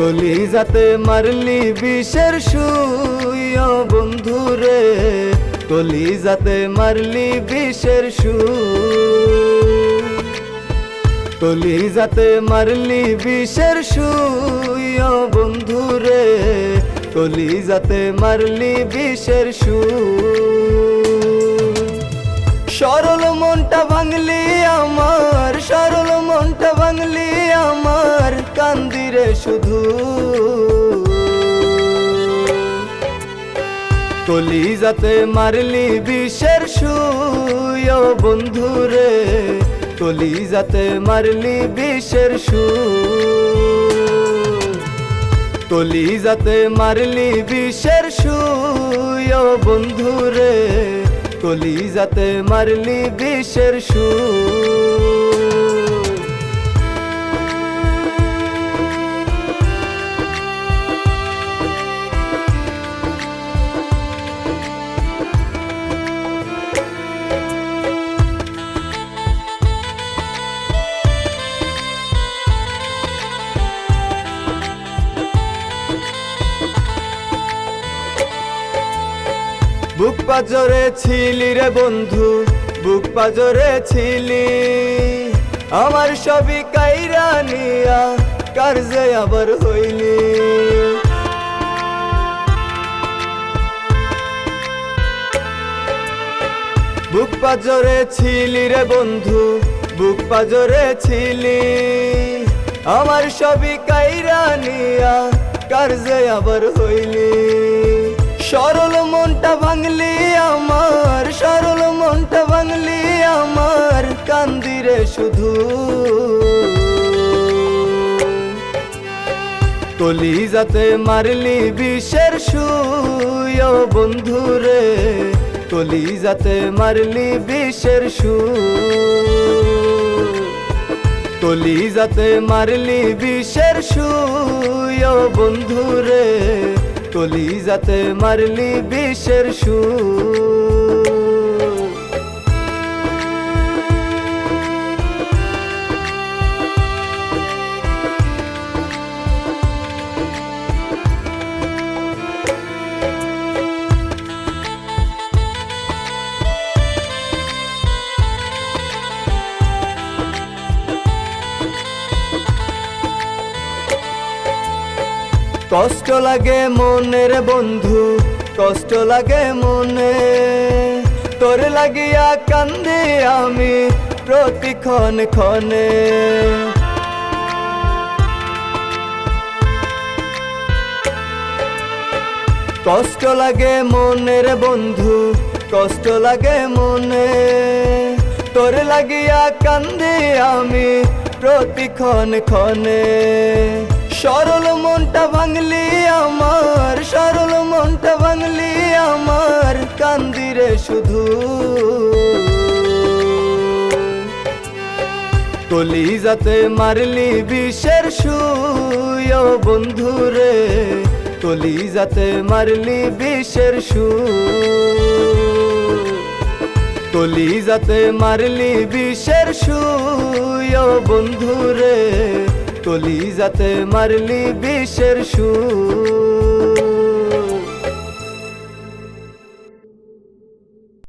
তলি যাতে মারলি বিষের শুইয় বন্ধুরে। তলি যাতে মারলি বিষের সু তলি যাতে মারলি বিষের শুইয় বন্ধুরে। তলি যাতে মারলি বিষের সু শুধু কলি যাতে মারলি বিষের শুয় বন্ধুরে কলি যাতে মারলি বিষের সু তলি যাতে মারলি বিষের শুয় বন্ধুরে, তলি যাতে মারলি বিষের সু বুক পাজরে ছিলি রে বন্ধু, বুক পাজরে ছিলি। আমার সবই কাইরা নিয়া কার্যে আবার হইলি? বুক পাজরে ছিলি রে বন্ধু, বুক পাজরে ছিলি। আমার সবই কাইরা নিয়া কার্যে আবার হইলি? সরল মনটা ভাঙলি আমার, সরল মনটা ভাঙলি আমার কান্দিরে শুধু। তলি যাতে মারলি বিষের শুয় বন্ধুরে তলি যাতে মারলি বিষের সু তলি যাতে মারলি বিষের শুয় বন্ধুরে তলি যাতে মারলি বিষের সু কষ্ট লাগে মনের বন্ধু, কষ্ট লাগে মনে। তোর লাগিয়া কান্দে আমি প্রতিক্ষণ ক্ষণে। কষ্ট লাগে মনের বন্ধু, কষ্ট লাগে মনে। তোর লাগিয়া কান্দে আমি প্রতিক্ষণ ক্ষণে। সরল মনটা ভাঙলি আমার, সরল মনটা ভাঙলি আমার কান্দিরে শুধু। কলি যাতে মারলি বিষের শুয় বন্ধুরে কলি যাতে মারলি বিষের সু কলি যাতে মারলি বিষের শুয় বন্ধুরে কলি যাতে মারলি বিষের সু